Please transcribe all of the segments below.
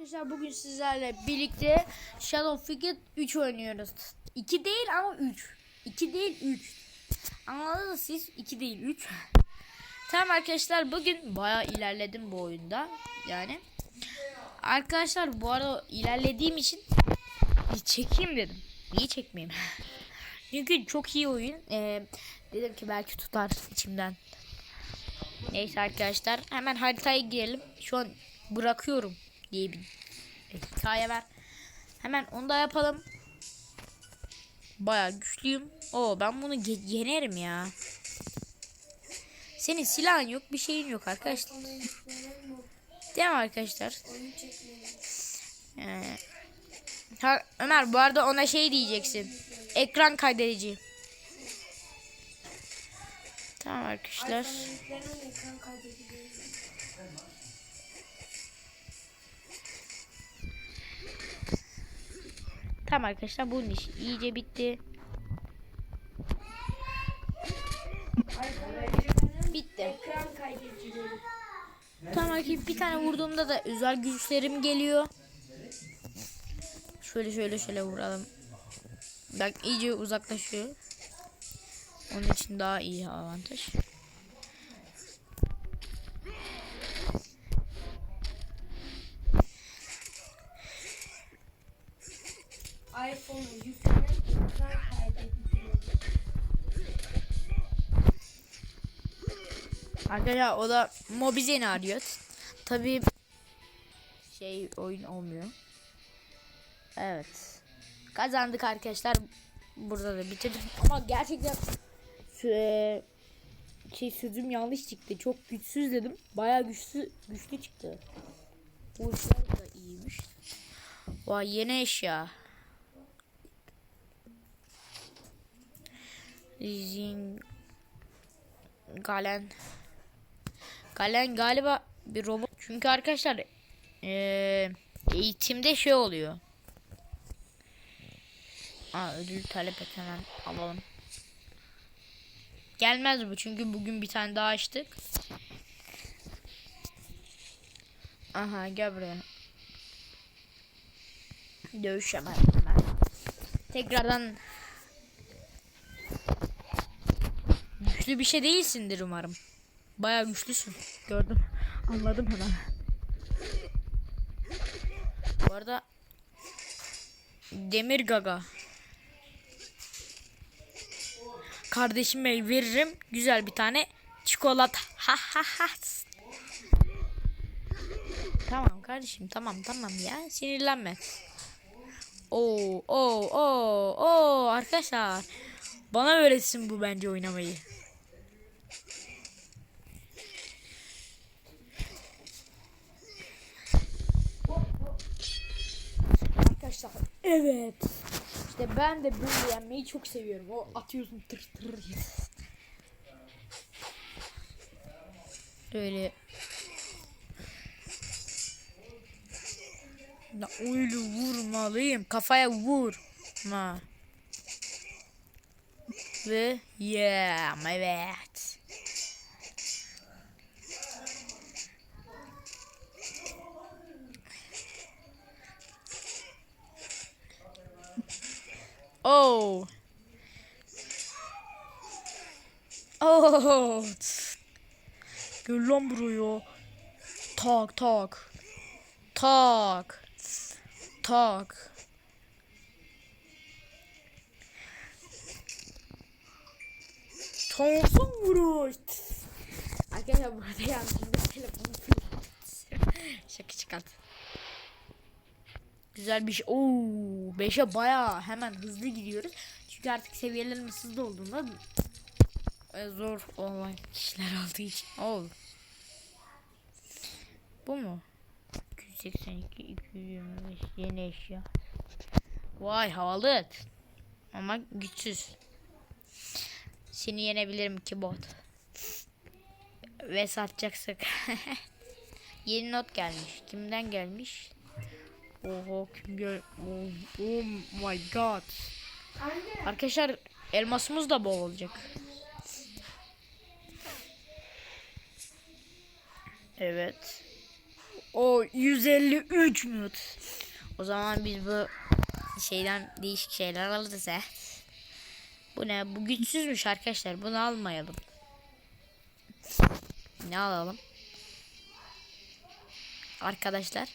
Arkadaşlar bugün sizlerle birlikte Shadow Figure 3 oynuyoruz. 2 değil ama 3. 2 değil 3. Anladınız siz? 2 değil 3. tamam arkadaşlar bugün bayağı ilerledim bu oyunda. Yani. Arkadaşlar bu arada ilerlediğim için bir çekeyim dedim. Niye çekmeyeyim? Çünkü çok iyi oyun. Ee, dedim ki belki tutar içimden. Neyse arkadaşlar hemen haritaya girelim. Şu an bırakıyorum diye bir hikaye var. Hemen onu da yapalım. Baya güçlüyüm. Oo ben bunu yenerim ya. Senin silahın yok, bir şeyin yok arkadaşlar. Değil mi arkadaşlar? Ee, ha, Ömer bu arada ona şey diyeceksin. Ekran kaydedici. Tamam arkadaşlar. Tamam arkadaşlar bunun işi iyice bitti. Bitti. Tamam arkadaşlar bir tane vurduğumda da özel güçlerim geliyor. Şöyle şöyle şöyle vuralım. Bak iyice uzaklaşıyor. Onun için daha iyi avantaj. Arkadaşlar o da Mobizen arıyor. Tabi şey oyun olmuyor. Evet. Kazandık arkadaşlar. Burada da bitirdim. Ama gerçekten e, şey sözüm yanlış çıktı. Çok güçsüz dedim. Bayağı güçlü güçlü çıktı. Bu işler da iyiymiş. Vay yeni eşya. Zing Galen Galen galiba bir robot. Çünkü arkadaşlar eee, eğitimde şey oluyor. Aa, ödül talep et hemen alalım. Gelmez bu çünkü bugün bir tane daha açtık. Aha gel buraya. Dövüş hemen hemen. Tekrardan güçlü bir şey değilsindir umarım. Bayağı güçlüsün. Gördüm. Anladım hemen. Bu arada Demir Gaga. Kardeşime veririm güzel bir tane çikolata. Ha ha ha. Tamam kardeşim tamam tamam ya sinirlenme. Oo oo oo oo arkadaşlar bana öğretsin bu bence oynamayı. Arkadaşlar evet. İşte ben de bunu yenmeyi çok seviyorum. O atıyorsun tır tır. Öyle. Ya öyle vurmalıyım. Kafaya vurma. Ve yeah evet. Oh. Oh. Gel lan buraya. Tak tak. Tak. Tak. Thompson vuruş. Arkadaşlar burada yanlışlıkla telefonu fırlattı. Şaka çıkart. Güzel bir şey. Oo, 5'e baya hemen hızlı gidiyoruz. Çünkü artık seviyelerimiz hızlı olduğunda e, zor olan kişiler olduğu için. Oo. Bu mu? 282 225 yeni eşya. Vay havalı. Ama güçsüz. Seni yenebilirim ki bot. Ve satacaksak. Yeni not gelmiş. Kimden gelmiş? Oho kim gel? Oh, oh my god. Arkadaşlar elmasımız da bol olacak. Evet. O 153 mut. O zaman biz bu şeyden değişik şeyler alırız he. Bu ne? Bu güçsüzmüş arkadaşlar. Bunu almayalım. Ne alalım? Arkadaşlar.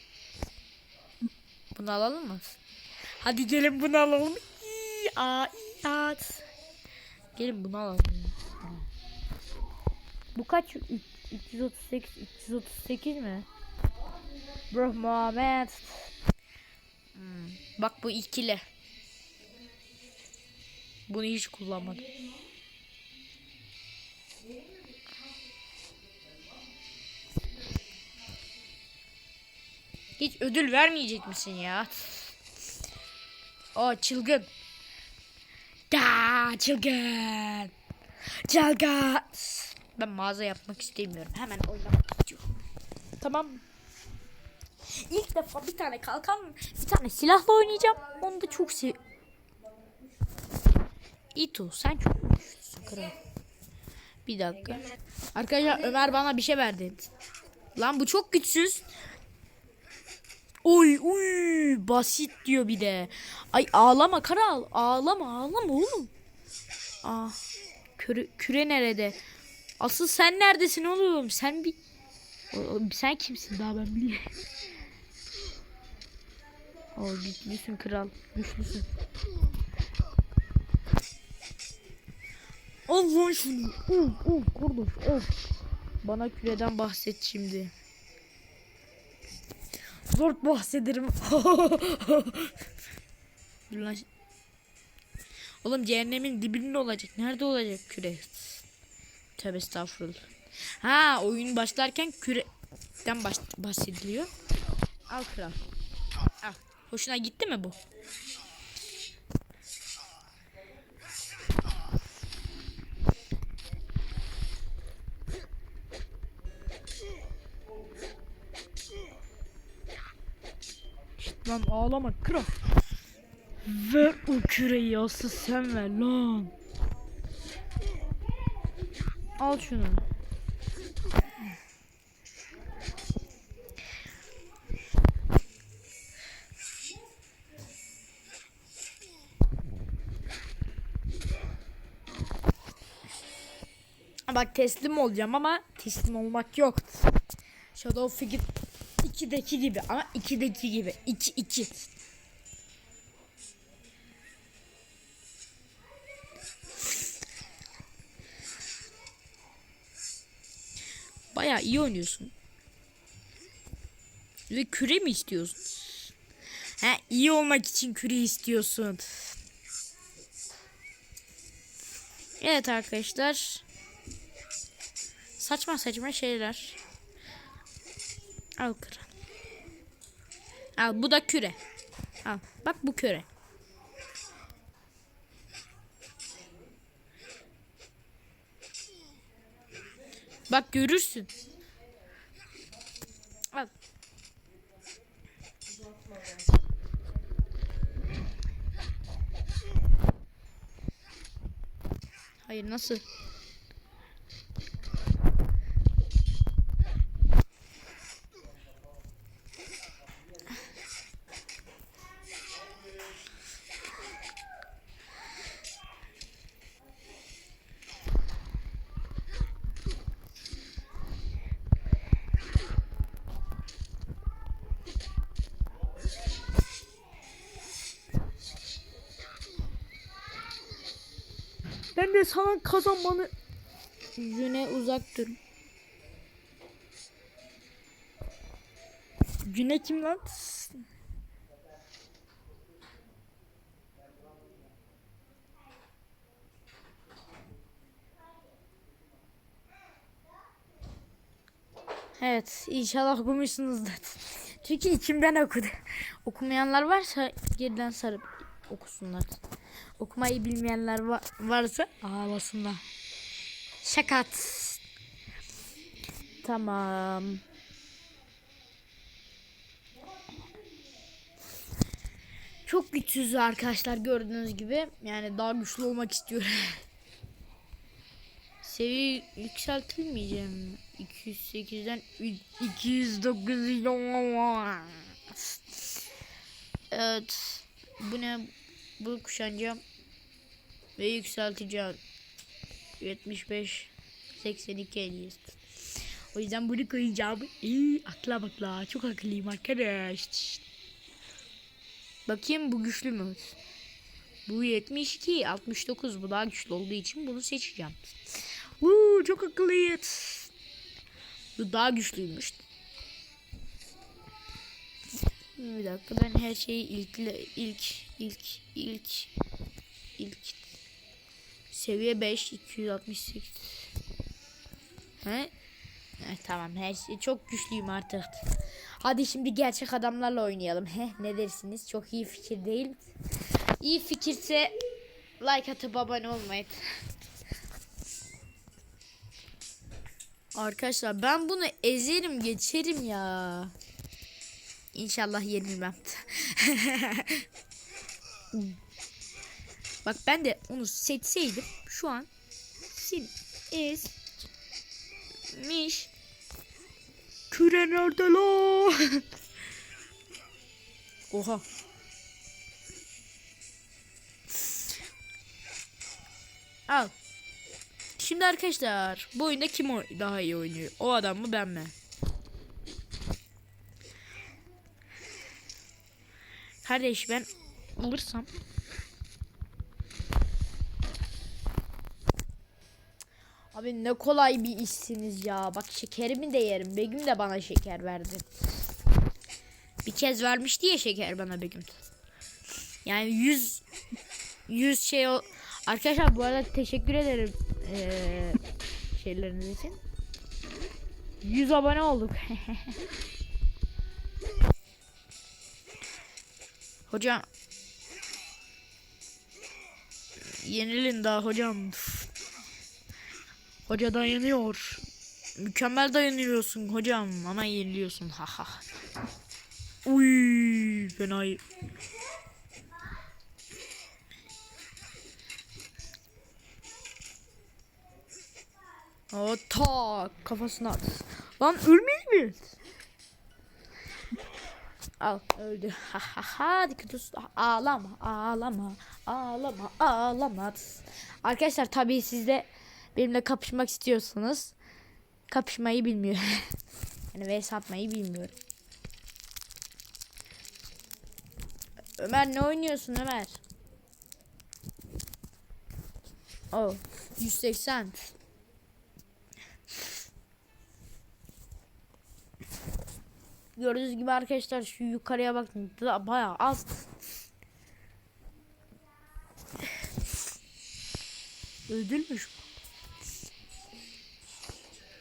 Bunu alalım mı? Hadi gelin bunu alalım. İyi, aa, iyi, aa. Gelin bunu alalım. Bu kaç? Üç- 338 338 mi? Bro Muhammed. Hmm, Bak bu ikili. Bunu hiç kullanmadım. Hiç ödül vermeyecek misin ya? O çılgın. Da çılgın. Çılgın. Ben mağaza yapmak istemiyorum. Hemen oynamak. Tamam. İlk defa bir tane kalkan, bir tane silahla oynayacağım. Onu da çok sev... İtu sen çok güçlüsün kral. Bir dakika. Arkadaşlar Ömer bana bir şey verdi. Lan bu çok güçsüz. Oy uy basit diyor bir de. Ay ağlama kral. Ağlama ağlama oğlum. Aa, küre, küre nerede? Asıl sen neredesin oğlum? Sen bir sen kimsin daha ben bilmiyorum. O güçlüsün kral. Güçlüsün. Al lan şunu. Of of kardeş of. Bana küreden bahset şimdi. Zor bahsederim. Dur lan. Oğlum cehennemin dibinde olacak. Nerede olacak küre? Tövbe estağfurullah. Ha oyun başlarken küreden baş bahsediliyor. Al kral. Al. Hoşuna gitti mi bu? Lan ağlama kral. Ver o küreyi asıl sen ver lan. Al şunu. Bak teslim olacağım ama teslim olmak yok. Shadow Figure 2'deki gibi ama 2'deki gibi. 2 2. Bayağı iyi oynuyorsun. Ve küre mi istiyorsun? Ha iyi olmak için küre istiyorsun. Evet arkadaşlar. Saçma saçma şeyler. Al kral. Al bu da küre. Al bak bu küre. Bak görürsün. Al. Hayır nasıl? De sana kazanmanı Güne uzak dur. Güne kim lan? Evet inşallah okumuşsunuzdur. Çünkü içimden okudu. Okumayanlar varsa geriden sarıp okusunlar. Okumayı bilmeyenler va- varsa ağlasınlar. Şakat. Tamam. Çok güçsüz arkadaşlar gördüğünüz gibi. Yani daha güçlü olmak istiyorum. Seviye yükseltilmeyeceğim. 208'den 209 Evet. Bu ne? Bu kuşanacağım. Ve yükselteceğim. 75 82 50 O yüzden bunu koyacağım. İyi akla bak la. Çok akıllıyım arkadaş. Bakayım bu güçlü mü? Bu 72 69 bu daha güçlü olduğu için bunu seçeceğim. Uuu çok akıllıyız. Bu daha güçlüymüş. Bir dakika ben her şeyi ilkle ilk ilk ilk ilk seviye 5 268 He? Evet, tamam her şey çok güçlüyüm artık. Hadi şimdi gerçek adamlarla oynayalım. He, ne dersiniz? Çok iyi fikir değil? İyi fikirse like atıp abone olmayı. Arkadaşlar ben bunu ezerim geçerim ya. İnşallah yenilmem. Bak ben de onu seçseydim şu an sin ezmiş. Küre nerede la? Oha. Al. Şimdi arkadaşlar bu oyunda kim daha iyi oynuyor? O adam mı ben mi? Kardeş ben alırsam Abi ne kolay bir işsiniz ya. Bak şekerimi de yerim. Begüm de bana şeker verdi. Bir kez vermiş diye şeker bana Begüm. Yani 100 100 şey o Arkadaşlar bu arada teşekkür ederim eee şeyleriniz için. 100 abone olduk. hocam yenilin daha hocam. Hoca dayanıyor. Mükemmel dayanıyorsun hocam ama yeniliyorsun. Ha ha. Uy fena. O tak kafasına at. Lan ölmez mi? Al öldü. Ha ha ha dikkat et. Ağlama ağlama ağlama ağlama. Arkadaşlar tabii siz de benimle kapışmak istiyorsanız kapışmayı bilmiyor. yani vs atmayı bilmiyorum. Ömer ne oynuyorsun Ömer? Oh 180 Gördüğünüz gibi arkadaşlar şu yukarıya bakın bayağı az. Ödülmüş.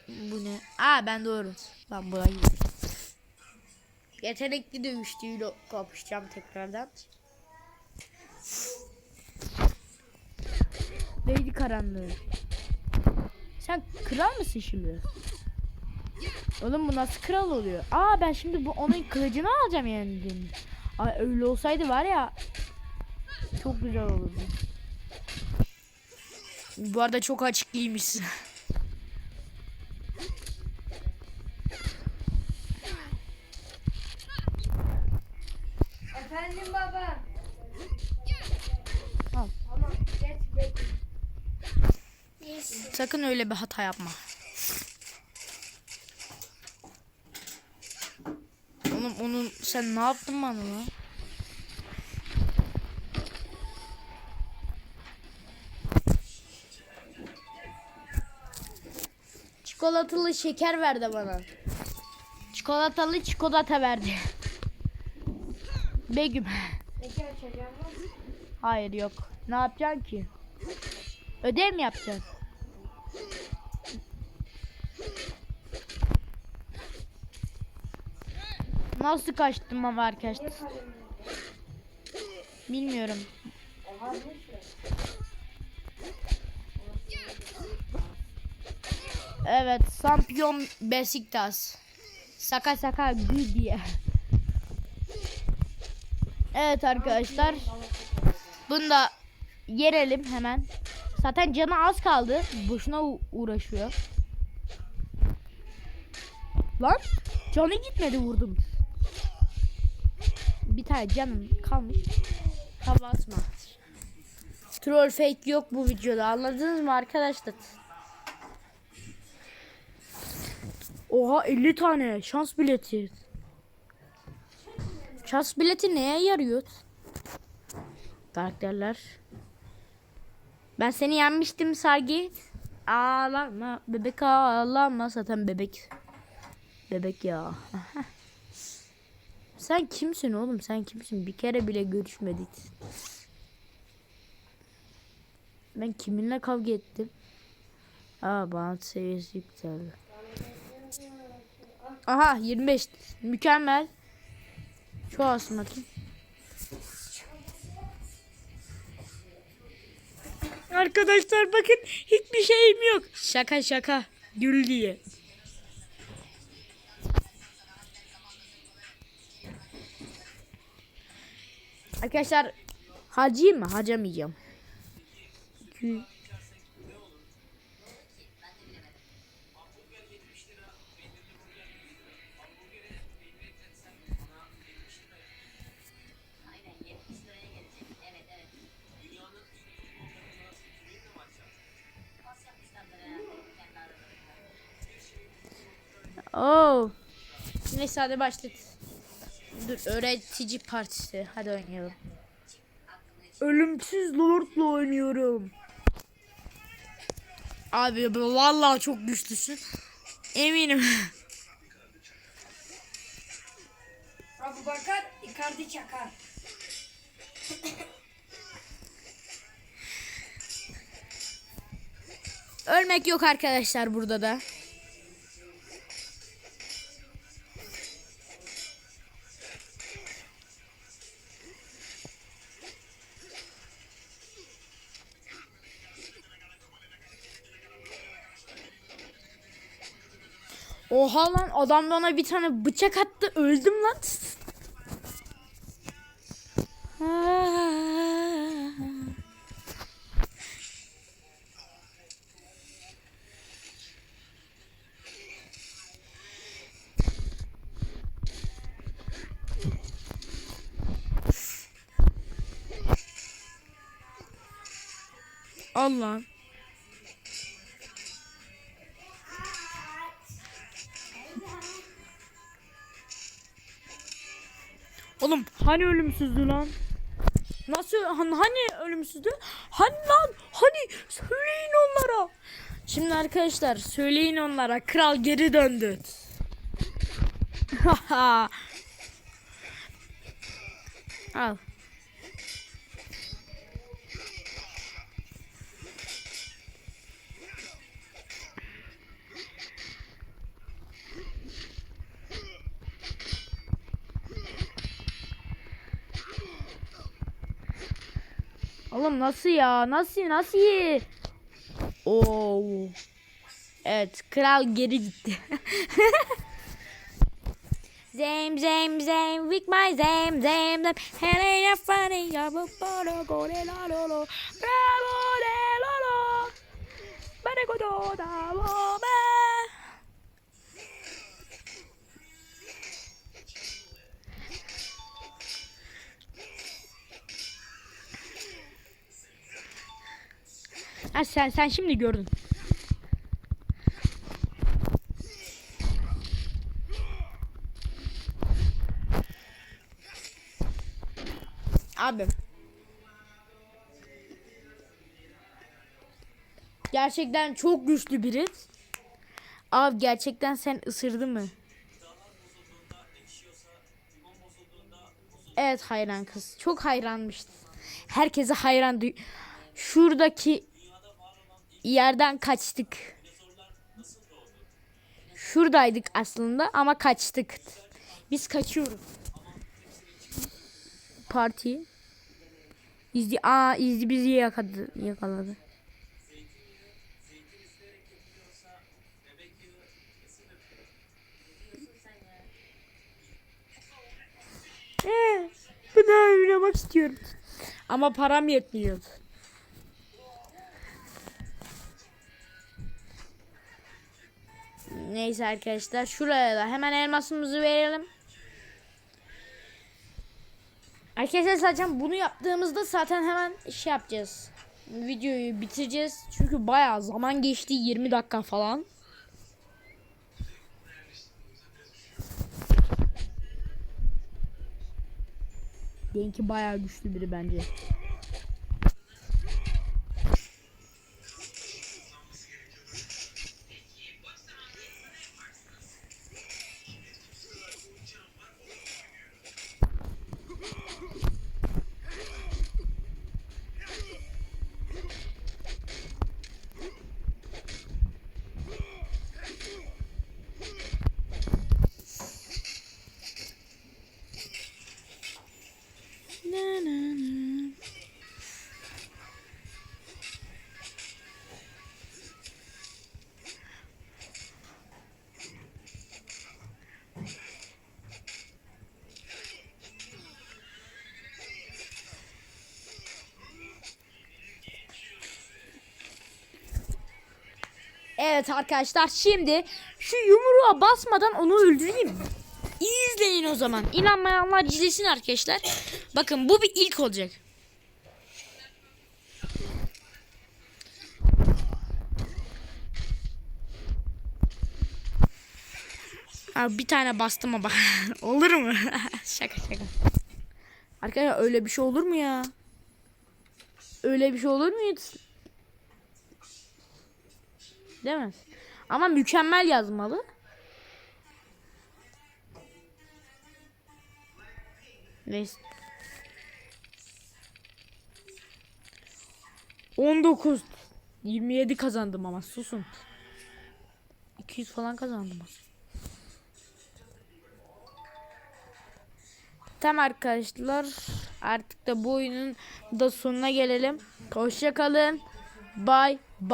Bu ne? Aa ben doğru. Ben buraya gidiyorum. Yetenekli dövüştüğüyle kapışacağım tekrardan. Neydi karanlığı? Sen kral mısın şimdi? Oğlum bu nasıl kral oluyor? Aa ben şimdi bu onun kılıcını alacağım yendiğimde. Ay öyle olsaydı var ya çok güzel olurdu. Bu arada çok açık giymişsin. Efendim baba. Al. Tamam geç bekle. Sakın öyle bir hata yapma. Oğlum onun sen ne yaptın bana lan? Çikolatalı şeker verdi bana. Çikolatalı çikolata verdi. Begüm. Hayır yok. Ne yapacaksın ki? Ödev mi yapacaksın? Nasıl kaçtım ama arkadaşlar? Bilmiyorum. Evet, şampiyon Besiktas. Saka saka gü diye. Evet arkadaşlar. Bunu da yerelim hemen. Zaten canı az kaldı. Boşuna uğraşıyor. Lan canı gitmedi vurdum. Tane canım kalmış. Hava atma. Troll fake yok bu videoda anladınız mı arkadaşlar? Oha 50 tane şans bileti. Şans bileti neye yarıyor? Karakterler. Ben seni yenmiştim Sargi. Ağlama bebek ağlama zaten bebek. Bebek ya. Sen kimsin oğlum sen kimsin? Bir kere bile görüşmedik. Ben kiminle kavga ettim? Aa bana seviyesi yükseldi. Aha 25 mükemmel. Şu alsın bakayım. Arkadaşlar bakın hiçbir şeyim yok. Şaka şaka. Gül diye. Arkadaşlar hacıyım mı? Hacamayacağım. Gül. Oo. Neyse hadi başlat. Dur öğretici partisi. Hadi oynayalım. Ölümsüz Lord'la oynuyorum. Abi vallahi çok güçlüsün. Eminim. Abu Bakar, Icardi Çakar. Ölmek yok arkadaşlar burada da. Oha lan adam bana bir tane bıçak attı öldüm lan. Allah. Hani ölümsüzdü lan? Nasıl hani, ölümsüzdü? Hani lan? Hani söyleyin onlara. Şimdi arkadaşlar söyleyin onlara kral geri döndü. Al. Oğlum nasıl ya? Nasıl nasıl? Oo. Evet, kral geri gitti. Zem zem zem with my zem zem zem Hele ya funny ya bu bolo go de la lo lo Bravo de lo lo Bana go do da wo ba Ha sen sen şimdi gördün. Abi. Gerçekten çok güçlü biri. Abi gerçekten sen ısırdı mı? Evet hayran kız. Çok hayranmıştı. Herkese hayran. Şuradaki yerden kaçtık. Şuradaydık aslında ama kaçtık. Biz kaçıyoruz. Parti. İzli aa izli bizi yakaladı. yakaladı. Ee, bu daha oynamak istiyorum. Ama param yetmiyor. Neyse arkadaşlar şuraya da hemen elmasımızı verelim. Arkadaşlar zaten bunu yaptığımızda zaten hemen şey yapacağız. Videoyu bitireceğiz. Çünkü bayağı zaman geçti 20 dakika falan. Genki bayağı güçlü biri bence. Evet arkadaşlar şimdi şu yumruğa basmadan onu öldüreyim. İyi izleyin o zaman. İnanmayanlar izlesin arkadaşlar. Bakın bu bir ilk olacak. Abi bir tane bastım ama olur mu? şaka şaka. Arkadaşlar öyle bir şey olur mu ya? Öyle bir şey olur mu hiç? Değil mi? Ama mükemmel yazmalı. Neyse. 19 27 kazandım ama susun. 200 falan kazandım. Tamam arkadaşlar. Artık da bu oyunun da sonuna gelelim. Hoşça kalın. Bye.